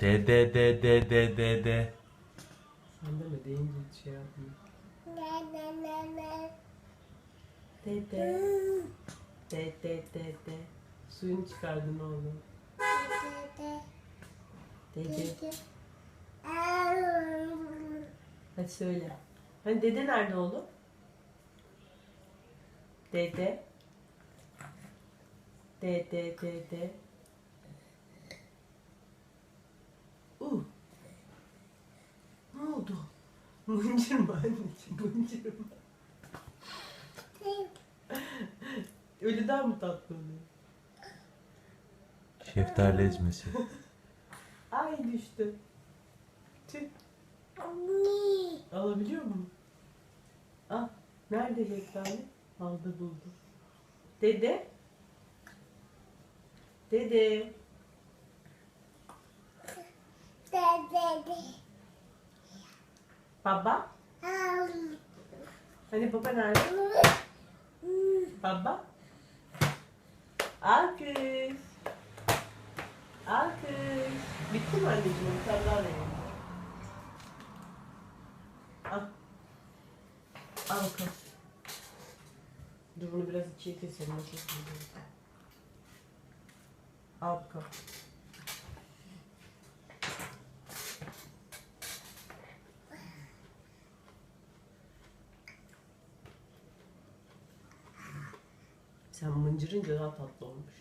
De de de de de de de. Sen deme deyince hiç şey yapmıyor. De de. De de de de. Suyunu çıkardın oğlum. De de. Hadi söyle. Hani dede nerede oğlum? Dede. Dede dede. Mıncırma anneciğim mıncırma. Ölüden mi tatlı oluyor? Şeftali ezmesi. Ay düştü. Tüh. Alabiliyor mu? Ah, nerede şeftali? Aldı buldu. Dede. Dede. Baba. Hani baba nerede? Baba. Alkış. Alkış. Bitti mi anneciğim? Verelim. Al. Al bakalım. Dur bunu biraz ikiye keselim? Al bakalım. Sen mıncırınca daha tatlı olmuş.